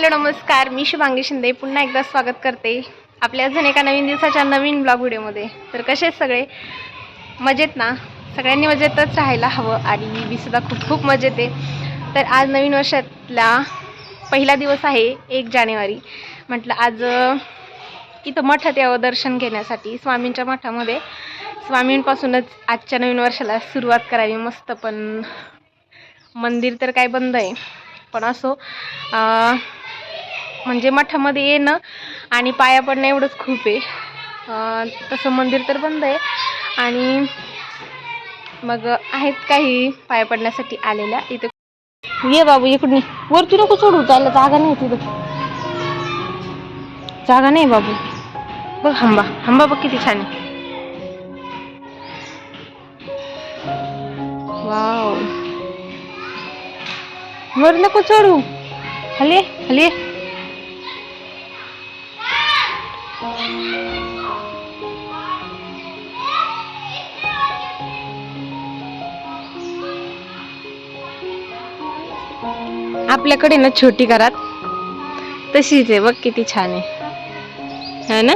Hello नमस्कार. मी शुभांगी शिंदे. पुन्हा एकदा स्वागत करते आपल्या अजून एका नवीन दिवसाच्या नवीन ब्लॉग व्हिडिओमध्ये. तर कसे सगळे? मजेत ना? सगळ्यांनी मजेतच राहायला हवं आणि मी सुद्धा खूप खूप मजेत आहे. तर आज नवीन वर्षातला पहिला दिवस आहे एक जानेवारी. म्हटलं आज इथं मठात यावं दर्शन घेण्यासाठी स्वामींच्या मठामध्ये. स्वामींपासूनच आजच्या नवीन वर्षाला सुरुवात करावी मस्त पण मंदिर तर काय बंद आहे. पण असो म्हणजे मठामध्ये येणं आणि पाया पडणं एवढंच खूप आहे. तसं मंदिर तर बंद आहे. आणि मग आहेत काही पाया पडण्यासाठी आलेल्या. इथे ये बाबू इकडून वरती नको सोडू जायला जागा नाही तिथं. जागा नाही बाबू. बघ हंबा हंबा बघ किती छान आहे. वाव. वर नको चढू. हले हले आपल्याकडे ना छोटी घरात तशीच आहे बघ किती छान आहे. हा ना?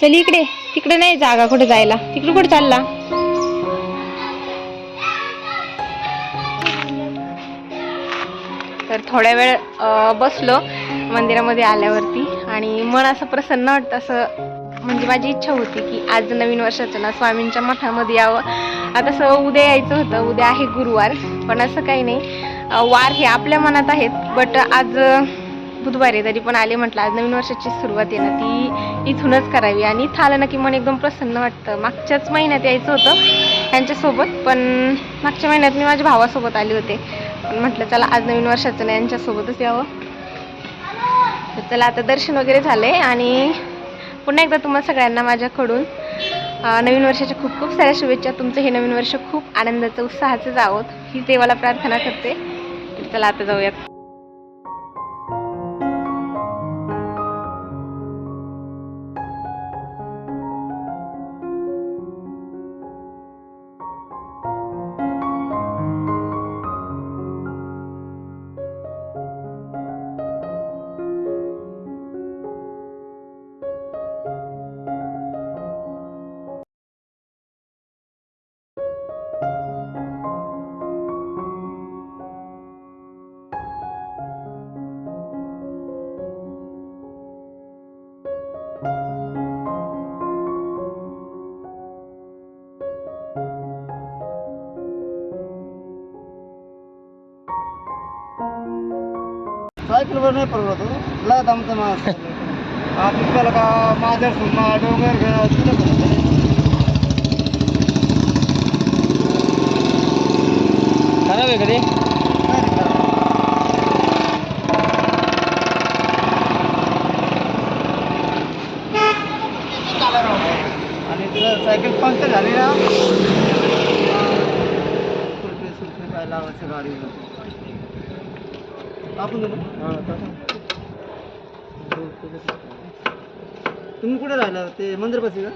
चल इकडे तिकडे नाही जागा कुठे जायला. तिकडे कुठे चालला? तर थोड्या वेळ बसलो मंदिरामध्ये आल्यावरती आणि मन असं प्रसन्न वाटतं असं म्हणजे माझी इच्छा होती की आज नवीन वर्षाचं ना स्वामींच्या मठामध्ये यावं. आता तसं उद्या यायचं होतं. उद्या आहे गुरुवार पण असं काही नाही. वार हे आपल्या मनात आहेत बट आज बुधवार आहे तरी पण आले म्हटलं आज नवीन वर्षाची सुरुवात आहे ना ती इथूनच करावी. आणि इथं आलं ना की मन एकदम प्रसन्न वाटतं. मागच्याच महिन्यात यायचं होतं त्यांच्यासोबत पण मागच्या महिन्यात मी माझ्या भावासोबत आले होते. पण म्हटलं चला आज नवीन वर्षाचं ना यांच्यासोबतच यावं. तर चला आता दर्शन वगैरे झाले आणि पुन्हा एकदा तुम्हाला सगळ्यांना माझ्याकडून नवीन वर्षाच्या खूप खूप साऱ्या शुभेच्छा. तुमचं हे नवीन वर्ष खूप आनंदाचं उत्साहाचं जावं. ही देवाला प्रार्थना करते. चला आता जाऊयात. सायकलवर नाही परवडत हो. लय आमचं मास आपल्याला का माजर सुरमा डोंगर घ्या तुला परवडत. खराब आहे कधी काय नाही करत. आणि जर सायकल पंक्चर झाली ना सुरपे सुरपे काय लावायचं गाडीला आपण. तुम्ही कुठे राहिला? ते मंदिर पाशी का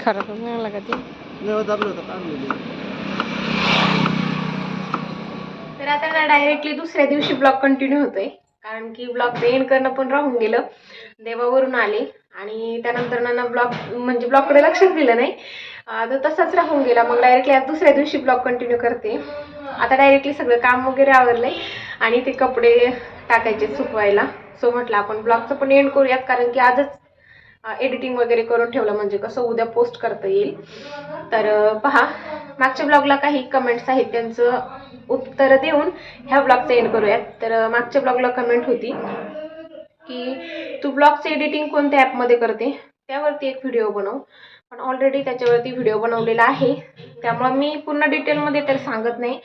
खरं नाही ते? नाही दाबलं होतं. दिलं. तर आता ना डायरेक्टली दुसऱ्या दिवशी ब्लॉग कंटिन्यू होतोय. कारण की ब्लॉग एंड करणं पण राहून गेलं. देवावरून आले. आणि त्यानंतर ना ब्लॉग म्हणजे ब्लॉगकडे लक्षच दिलं नाही. तर तसाच राहून गेला. मग डायरेक्टली आज दुसऱ्या दिवशी ब्लॉग कंटिन्यू करते. आता डायरेक्टली सगळं काम वगैरे आवरलंय. आणि ते कपडे टाकायचे सुकवायला. सो म्हटलं आपण ब्लॉगचं पण एंड करूयात. कारण की आजच एडिटिंग वगैरे करून ठेवलं म्हणजे कसं उद्या पोस्ट करता येईल. तर पहा. मागच्या ब्लॉगला काही कमेंट्स आहेत. त्यांचं उत्तर देऊन ह्या ब्लॉगचं एंड करूयात. तर मागच्या ब्लॉगला कमेंट होती की तू ब्लॉगचं एडिटिंग कोणत्या ॲपमध्ये करते? त्यावरती एक व्हिडिओ बनव. पण ऑलरेडी त्याच्यावरती व्हिडिओ बनवलेला आहे. त्यामुळं मी पूर्ण डिटेलमध्ये तर सांगत नाही.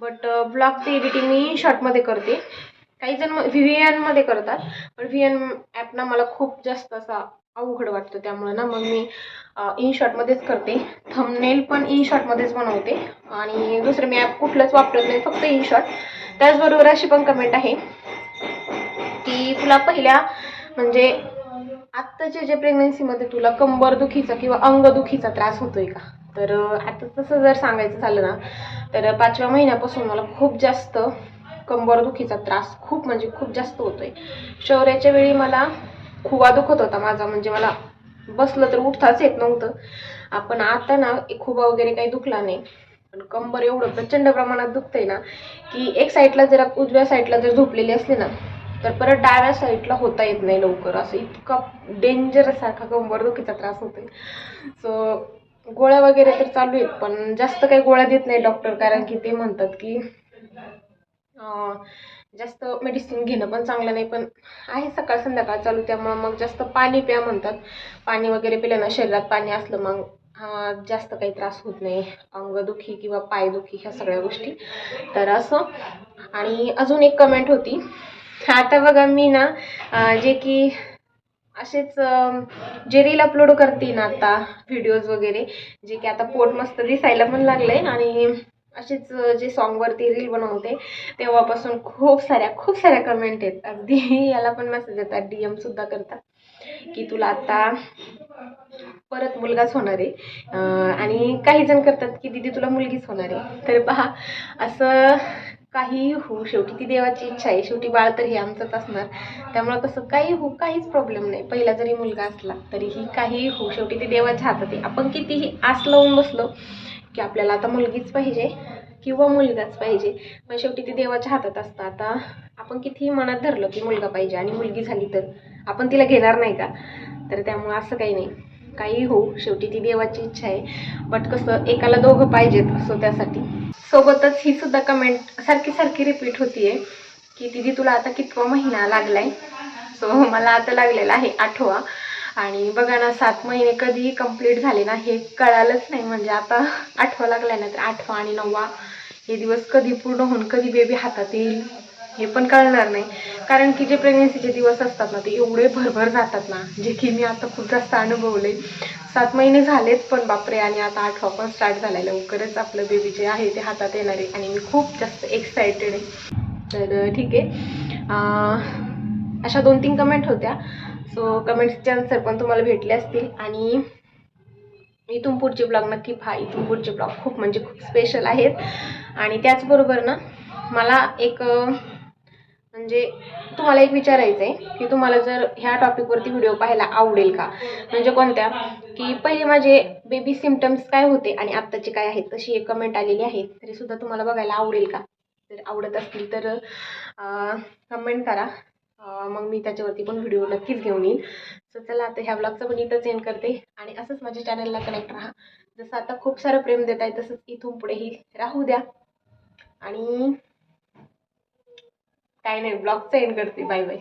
बट ब्लॉगची एडिटिंग मी शॉर्टमध्ये करते. काही जण व्ही व्ही एनमध्ये करतात. पण व्ही एन ॲपनं मला खूप जास्त असा अवघड वाटतो. त्यामुळे ना मग मी इन शॉर्टमध्येच करते. थंबनेल पण इन शॉर्टमध्येच बनवते. आणि दुसरं मी ॲप कुठलंच वापरत नाही. फक्त इन शॉर्ट त्याचबरोबर अशी पण कमेंट आहे की तुला पहिल्या म्हणजे आत्ताच्या जे प्रेग्नन्सीमध्ये तुला कंबर दुखीचा किंवा अंगदुखीचा त्रास होतोय का? तर आता तसं जर सांगायचं झालं ना तर पाचव्या महिन्यापासून मला खूप जास्त कंबरदुखीचा त्रास खूप म्हणजे खूप जास्त होतोय. शौर्याच्या वेळी मला खुवा दुखत होता माझा म्हणजे मला बसलं तर उठताच येत नव्हतं. आपण आता ना खुबा वगैरे काही दुखला नाही. पण कंबर एवढं प्रचंड प्रमाणात दुखतंय ना की एक साईडला जर उजव्या साईडला जर झोपलेली असली ना तर परत डाव्या साईडला होता येत नाही लवकर. असं इतका डेंजरस सारखा कंबरदुखीचा त्रास होतो सो गोळ्या वगैरे तर चालू आहेत पण जास्त काही गोळ्या देत नाही डॉक्टर कारण की ते म्हणतात की जास्त मेडिसिन घेणं पण चांगलं नाही पण आहे सकाळ संध्याकाळ चालू त्यामुळं मग जास्त पाणी प्या म्हणतात. पाणी वगैरे पिल्यानं शरीरात पाणी असलं मग हा जास्त काही त्रास होत नाही. अंगदुखी किंवा पायदुखी ह्या सगळ्या गोष्टी. तर असं. आणि अजून एक कमेंट होती. आता बघा मी ना जे की असेच जे रील अपलोड करते ना आता व्हिडिओज वगैरे जे की आता पोट मस्त दिसायला पण लागलं आहे आणि असेच जे सॉन्गवरती रील बनवते तेव्हापासून खूप साऱ्या खूप साऱ्या कमेंट आहेत अगदी याला पण मेसेज येतात डी सुद्धा करतात की तुला आता परत मुलगाच होणार आहे. आणि काही जण करतात की दिदी तुला मुलगीच होणार आहे. तर पहा असं काहीही होऊ शेवटी ती देवाची इच्छा आहे. शेवटी बाळ तर हे आमचंच असणार. त्यामुळं कसं काही होऊ काहीच प्रॉब्लेम नाही. पहिला जरी मुलगा असला तरीही काहीही होऊ शेवटी ती देवाच्या हातात आहे आपण कितीही आस लावून बसलो की आपल्याला आता मुलगीच पाहिजे किंवा मुलगाच पाहिजे पण शेवटी ती देवाच्या हातात असतं. आता आपण कितीही मनात धरलं की मुलगा पाहिजे आणि मुलगी झाली तर आपण तिला घेणार नाही का? तर त्यामुळं असं काही नाही. काही होऊ शेवटी ती देवाची इच्छा आहे. बट कसं एकाला दोघं पाहिजेत असं त्यासाठी. सोबतच ही सुद्धा कमेंट सारखी सारखी रिपीट होतीये की दिदी तुला आता कितवा महिना लागलाय? सो मला आता लागलेला आहे आठवा. आणि बघा ना सात महिने कधीही कंप्लीट झाले ना हे कळालंच नाही. म्हणजे आता आठवा लागलाय ना तर आठवा आणि नववा हे दिवस कधी पूर्ण होऊन कधी बेबी हातात येईल. हे पण कळणार नाही. कारण की जे प्रेग्नेन्सीचे दिवस असतात ना ते एवढे भरभर जातात ना जे की मी आता खूप जास्त अनुभवले. सात महिने झालेत पण बापरे आणि आता आठवा पण स्टार्ट झालाय. लवकरच आपलं बेबी जे आहे ते हातात येणार आहे आणि मी खूप जास्त एक्सायटेड आहे. तर ठीक आहे. अशा दोन तीन कमेंट होत्या. सो कमेंट्सचे आन्सर पण तुम्हाला भेटले असतील. आणि इथून पुढचे ब्लॉग नक्की पहा. इथून पुढचे ब्लॉग खूप म्हणजे खूप स्पेशल आहेत. आणि त्याचबरोबर ना मला एक म्हणजे तुम्हाला एक विचारायचं आहे की तुम्हाला जर ह्या टॉपिकवरती व्हिडिओ पाहायला आवडेल का? म्हणजे कोणत्या? की पहिले माझे बेबी सिमटम्स काय होते आणि आत्ताचे काय आहेत? तशी एक कमेंट आलेली आहे. तरीसुद्धा तुम्हाला बघायला आवडेल का? जर आवडत असतील तर कमेंट करा. मग मी त्याच्यावरती पण व्हिडिओ नक्कीच घेऊन येईन. सो चला आता ह्या ब्लॉगचं पण इथंच एंड करते. आणि असंच माझ्या चॅनलला कनेक्ट राहा. जसं आता खूप सारं प्रेम देत आहे तसंच इथून पुढेही राहू द्या. आणि काय नाही ब्लॉगचं एंड करते बाय बाय